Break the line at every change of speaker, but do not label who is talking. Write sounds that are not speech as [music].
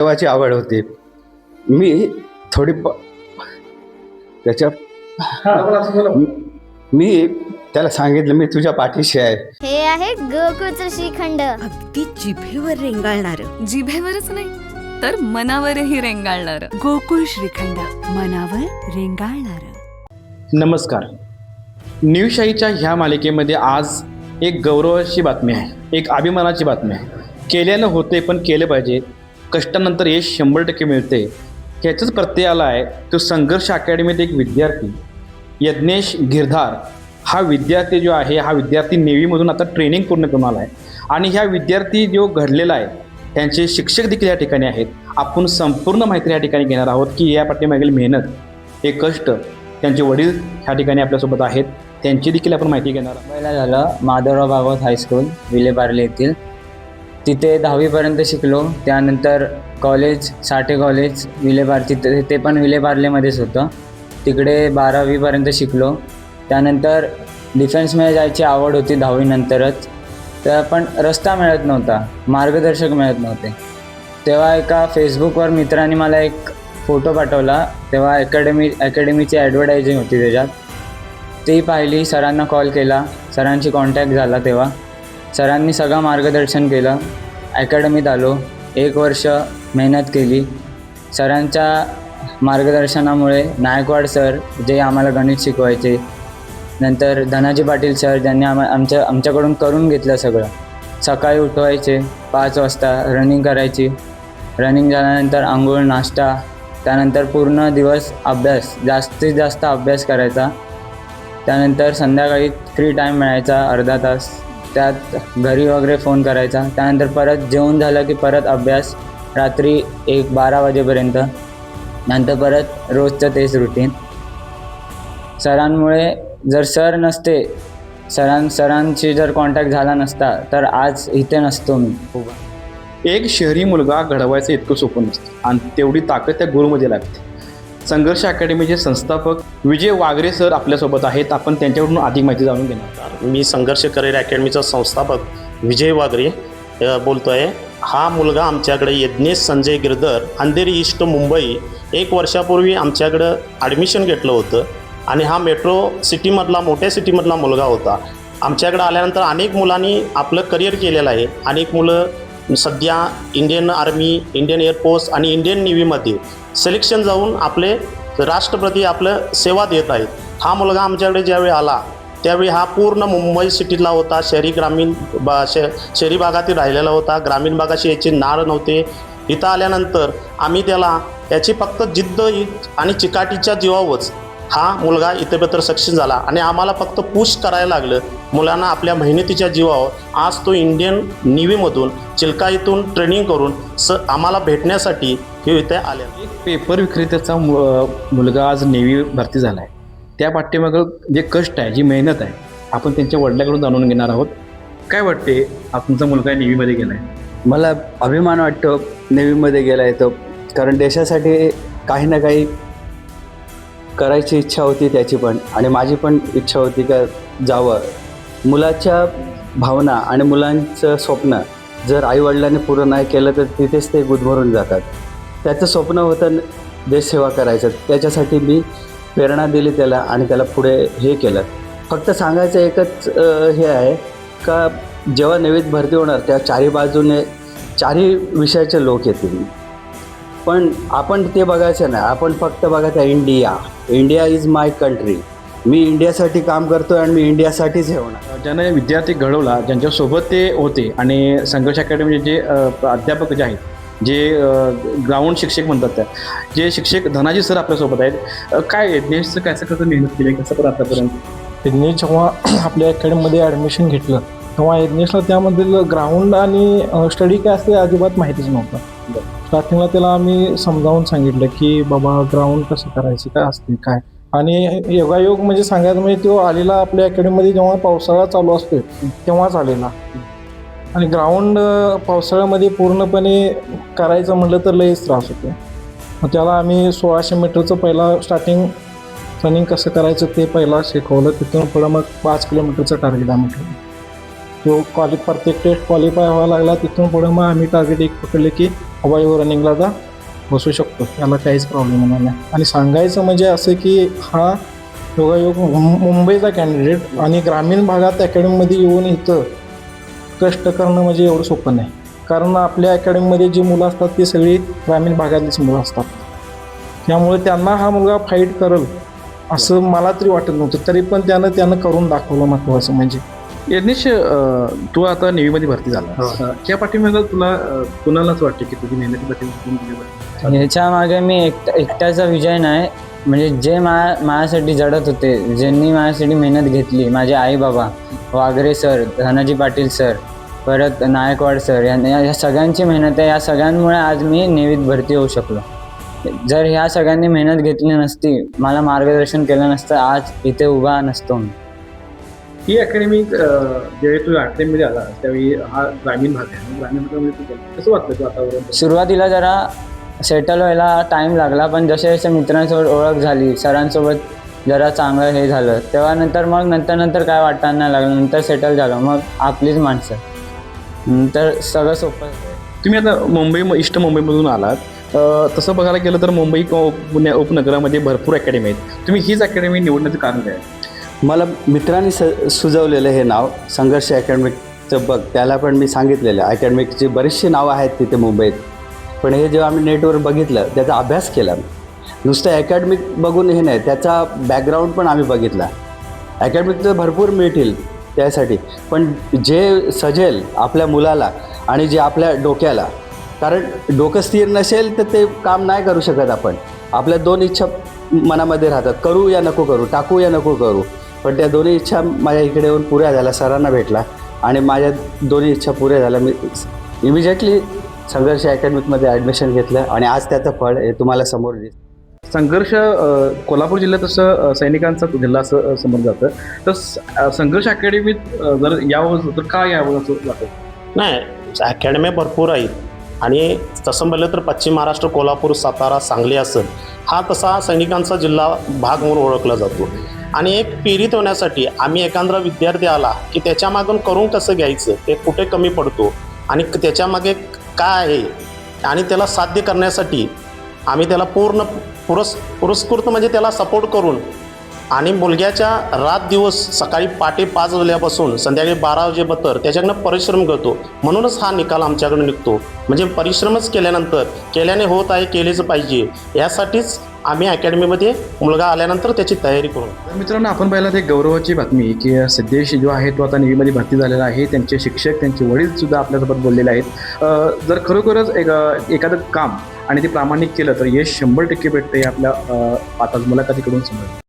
देवाची आवड होती. मी थोडी प त्याच्या मी त्याला सांगितलं मी तुझ्या पाठीशी आहे.
हे आहे गोकुळचं श्रीखंड.
अगदी जिभेवर रेंगाळणार.
जिभेवरच नाही तर मनावरही रेंगाळणार.
गोकुळ श्रीखंड मनावर रेंगाळणार.
नमस्कार. न्यूशाहीच्या ह्या मालिकेमध्ये आज एक गौरवाची बातमी आहे एक अभिमानाची बातमी आहे. केल्यानं होते पण केलं पाहिजे कष्टानंतर यश शंभर टक्के मिळते. ह्याचाच प्रत्यय आला आहे तो संघर्ष अकॅडमीत एक विद्यार्थी. यज्ञेश गिरधार हा विद्यार्थी जो आहे हा विद्यार्थी नेव्हीमधून आता ट्रेनिंग पूर्ण करून आला आहे. आणि ह्या विद्यार्थी जो घडलेला आहे त्यांचे शिक्षक देखील या ठिकाणी आहेत. आपण संपूर्ण माहिती या ठिकाणी घेणार आहोत की या पाठीमागील मेहनत हे कष्ट त्यांचे वडील ह्या ठिकाणी आपल्यासोबत आहेत. त्यांची देखील आपण माहिती घेणार
पहिला झालं माधवराव भागवत हायस्कूल विलेबारले येथील तिथे दहावीपर्यंत शिकलो. त्यानंतर कॉलेज साठे कॉलेज विलेपार तिथे ते पण विलेपार्लेमध्येच होतं. तिकडे बारावीपर्यंत शिकलो. त्यानंतर डिफेन्समध्ये जायची आवड होती दहावीनंतरच. तर पण रस्ता मिळत नव्हता मार्गदर्शक मिळत नव्हते. तेव्हा एका फेसबुकवर मित्राने मला एक फोटो पाठवला. तेव्हा अकॅडमी अकॅडमीची ॲडव्हर्टायझिंग होती त्याच्यात. ती पाहिली सरांना कॉल केला. सरांशी कॉन्टॅक्ट झाला तेव्हा. सरांनी सगळं मार्गदर्शन केलं. अकॅडमीत आलो. एक वर्ष मेहनत केली. सरांच्या मार्गदर्शनामुळे नायकवाड सर जे आम्हाला गणित शिकवायचे नंतर धनाजी पाटील सर ज्यांनी आम्हा आमच्या आमच्याकडून करून घेतलं सगळं. सकाळी उठवायचे पाच वाजता रनिंग करायची. रनिंग झाल्यानंतर आंघोळ नाश्ता त्यानंतर पूर्ण दिवस अभ्यास जास्तीत जास्त अभ्यास करायचा. त्यानंतर संध्याकाळी फ्री टाईम मिळायचा अर्धा तास. त्यात घरी वगैरे फोन करायचा. त्यानंतर परत जेवण झालं की परत अभ्यास रात्री एक बारा वाजेपर्यंत. नंतर परत रोजचं तेच रुटीन सरांमुळे जर सर नसते सरां सरांशी जर कॉन्टॅक्ट झाला नसता तर आज इथे नसतो मी.
एक शहरी मुलगा घडवायचं इतकं सोपं नसतं. आणि तेवढी ताकद त्या गुरुमध्ये लागते. संघर्ष अकॅडमीचे संस्थापक विजय वागरे सर आपल्यासोबत आहेत. आपण त्यांच्याकडून अधिक माहिती जाणून घेणार
मी संघर्ष करिअर अकॅडमीचा संस्थापक विजय वागरे बोलतो आहे हा मुलगा आमच्याकडे यज्ञेश संजय गिरधर अंधेरी ईस्ट मुंबई एक वर्षापूर्वी आमच्याकडं ॲडमिशन घेतलं होतं आणि हा मेट्रो सिटीमधला मोठ्या सिटीमधला मुलगा होता. आमच्याकडे आल्यानंतर अनेक मुलांनी आपलं करिअर केलेलं आहे. अनेक मुलं सध्या Indian army Indian air force आणि इंडियन नेव्हीमध्ये सिलेक्शन जाऊन आपले राष्ट्रप्रती आपलं सेवा देत आहेत. हा मुलगा आमच्याकडे ज्यावेळी आला त्यावेळी हा पूर्ण मुंबई सिटीतला होता शहरी ग्रामीण बा श शहरी भागातील राहिलेला होता. ग्रामीण भागाशी याची नाळ नव्हते. इथं आल्यानंतर आम्ही त्याला याची फक्त जिद्द आणि चिकाटीच्या जीवावरच हा मुलगा इतरत्र सक्षम झाला. आणि आम्हाला फक्त पुश करायला लागलं. मुलांना आपल्या मेहनतीच्या जीवावर आज तो इंडियन नेव्हीमधून चिलका ट्रेनिंग करून स आम्हाला भेटण्यासाठी हे इथे आले.
एक पेपर विक्रेत्याचा मु- मुलगा आज नेव्ही भरती झाला आहे त्या पाठीमागं जे कष्ट आहे जी मेहनत आहे आपण त्यांच्या वडिलाकडून जाणून घेणार आहोत. काय वाटते? तुमचा मुलगा नेव्हीमध्ये गेला आहे
मला अभिमान वाटतो नेव्हीमध्ये गेला आहे तो. कारण देशासाठी काही ना काही करायची इच्छा होती त्याची पण. आणि माझी पण इच्छा होती का जावं. मुलाच्या भावना आणि मुलांचं स्वप्न जर आईवडिलांनी पूर्ण नाही केलं तर तिथेच ते गुदमरून जातात. त्याचं स्वप्न होतं देशसेवा करायचं. त्याच्यासाठी मी प्रेरणा दिली त्याला आणि त्याला पुढे हे केलं. फक्त सांगायचं एकच हे आहे का जेव्हा नवीन भरती होणार त्या चारी बाजूने चारही विषयाचे लोक येतील. पण आपण ते बघायचं नाही. आपण फक्त बघायचं India. India is my country मी इंडियासाठी काम करतो आणि मी इंडियासाठीच हे होणार.
ज्याने विद्यार्थी घडवला ज्यांच्यासोबत ते होते आणि संघर्ष अकॅडमीचे जे अध्यापक जे आहेत जे ग्राउंड शिक्षक म्हणतात त्या जे शिक्षक धनाजी सर आपल्यासोबत आहेत काय यज्ञेशचं कसं कसं मेहनत केली? कसं पण आतापर्यंत?
यज्ञेश जेव्हा [clears throat] आपल्या अकॅडमीमध्ये ॲडमिशन घेतलं तेव्हा यज्ञेशला त्यामधील ग्राउंड आणि स्टडी काय असते अजिबात माहितीच नव्हतं. स्टार्टिंगला त्याला आम्ही समजावून सांगितलं की बाबा ग्राउंड कसं करायचं काय असते काय? आणि योगायोग म्हणजे सांगायचं म्हणजे तो आलेला आपल्या अकॅडमीमध्ये जेव्हा पावसाळा चालू असतो तेव्हाच आलेला. आणि ग्राउंड पावसाळ्यामध्ये पूर्णपणे करायचं म्हटलं तर लईच त्रास होतो. मग त्याला आम्ही सोळाशे मीटरचं पहिला स्टार्टिंग रनिंग कसं करायचं ते पहिला शिकवलं. तिथून पुढं मग पाच किलोमीटरचं टार्गेट आम्ही ठेवलं. तो क्वालि प्रत्येक टेस्ट क्वालिफाय व्हायला लागला. तिथून पुढं मग आम्ही टार्गेट एक पकडले की हवाईवर रनिंगला आता बसू शकतो. याला काहीच प्रॉब्लेम येणार नाही. आणि सांगायचं म्हणजे असं की हा योगायोग मुं- मुंबईचा कॅन्डिडेट आणि ग्रामीण भागात अकॅडमीमध्ये येऊन इथं कष्ट करणं म्हणजे एवढं सोपं नाही. कारण आपल्या अकॅडमीमध्ये जी मुलं असतात ती सगळी ग्रामीण भागातलीच मुलं असतात. त्यामुळे त्यांना हा मुलगा फाईट करल असं मला तरी वाटत नव्हतं. तरी पण त्यानं त्यानं करून दाखवलं महत्त्वाचं म्हणजे.
यज्ञेश तू आता नेव्हीमध्ये भरती झाला. या पाठीमागे तुला कुणालाच वाटते की तुझी मेहनती पाठीमागे
ह्याच्या मागे मी एकटा एकट्याचा विजय नाही. म्हणजे जे मा माझ्यासाठी जडत होते ज्यांनी माझ्यासाठी मेहनत घेतली माझे आई बाबा वागरे सर धनाजी पाटील सर परत नायकवाड सर या या सगळ्यांची मेहनत आहे. या सगळ्यांमुळे आज मी नेवीत भरती होऊ शकलो. जर ह्या सगळ्यांनी मेहनत घेतली नसती मला मार्गदर्शन केलं नसतं आज इथे उभा नसतो मी.
ही अकॅडमी ज्यावेळी तू अकॅडमीमध्ये आला त्यावेळी हा ग्रामीण भाग आहे. ग्रामीण भागामध्ये तू गेला. कसं वाटलं तू वातावरण?
सुरुवातीला जरा सेटल व्हायला टाईम लागला पण जसे जसे मित्रांसोबत ओळख झाली सरांसोबत जरा चांगलं हे झालं तेव्हा नंतर मग नंतर नंतर काय वाटायला नाही लागलं नंतर सेटल झालं. मग आपलीच माणसं. नंतर सगळं सोपं झालं.
तुम्ही आता मुंबई ईस्ट मुंबईमधून आलात. अं, तसं बघायला गेलं तर मुंबई किंवा पुण्या उपनगरामध्ये भरपूर अकॅडमी आहेत. तुम्ही हीच अकॅडमी निवडण्याचं कारण काय?
मला मित्रांनी स सुचवलेलं हे नाव संघर्ष अकॅडमिकचं बघ त्याला पण मी सांगितलेलं. अकॅडमिकची बरीचशी नावं आहेत तिथे मुंबईत. पण हे जेव्हा आम्ही नेटवर बघितलं त्याचा अभ्यास केला नुसतं अकॅडमिक बघून हे नाही त्याचा बॅकग्राऊंड पण आम्ही बघितला. अकॅडमिकचं भरपूर मिळतील त्यासाठी. पण जे सजेल आपल्या मुलाला आणि जे आपल्या डोक्याला कारण डोकं स्थिर नसेल तर ते काम नाही करू शकत आपण. आपल्या दोन इच्छा मनामध्ये राहतात. करू या नको करू. टाकू या नको करू. पण त्या दोन्ही इच्छा माझ्या इकडे येऊन पुऱ्या झाल्या सरांना भेटला. आणि माझ्या दोन्ही इच्छा पुऱ्या झाल्या. मी इमिजिएटली संघर्ष अकॅडमिकमध्ये ॲडमिशन घेतलं आणि आज त्याचं फळ हे तुम्हाला समोर दिसतं
संघर्ष कोल्हापूर जिल्ह्यात असं सैनिकांचा जिल्हा असं समजलं जातं. तर संघर्ष अकॅडमीत जर यावं तर का यावं असं वाटतं?
नाही अकॅडम्या भरपूर आहेत आणि तसं म्हणलं तर पश्चिम महाराष्ट्र कोल्हापूर सातारा सांगली असं हा तसा सैनिकांचा जिल्हा भाग म्हणून ओळखला जातो. आणि एक पीडित होण्यासाठी आम्ही एखादा विद्यार्थी आला की त्याच्यामागून करून कसं घ्यायचं? ते कुठे कमी पडतो? आणि क- त्याच्यामागे काय आहे? आणि त्याला साध्य करण्यासाठी आम्ही त्याला पूर्ण पुरस् पुरस्कृत म्हणजे त्याला सपोर्ट करून आणि मुलग्याच्या रात दिवस सकाळी पाटे पाच वाजल्यापासून संध्याकाळी बारा वाजेपर्यंत त्याच्याकडनं परिश्रम करतो. म्हणूनच हा निकाल आमच्याकडे निघतो. म्हणजे परिश्रमच केल्यानंतर केल्याने होत आहे केलेच पाहिजे. यासाठीच आम्ही अकॅडमीमध्ये मुलगा आल्यानंतर त्याची तयारी करू.
तर मित्रांनो आपण पाहिलं ते गौरवाची बातमी की सिद्धेश जो आहे तो आता नेव्हीमध्ये भरती झालेला आहे. त्यांचे शिक्षक त्यांचे वडील सुद्धा आपल्यासोबत बोललेले आहेत. जर खरोखरच एक एखादं काम आणि ते प्रामाणिक केलं तर यश शंभर टक्के भेटतं हे आपल्या आता मुलाखतीकडून समजलं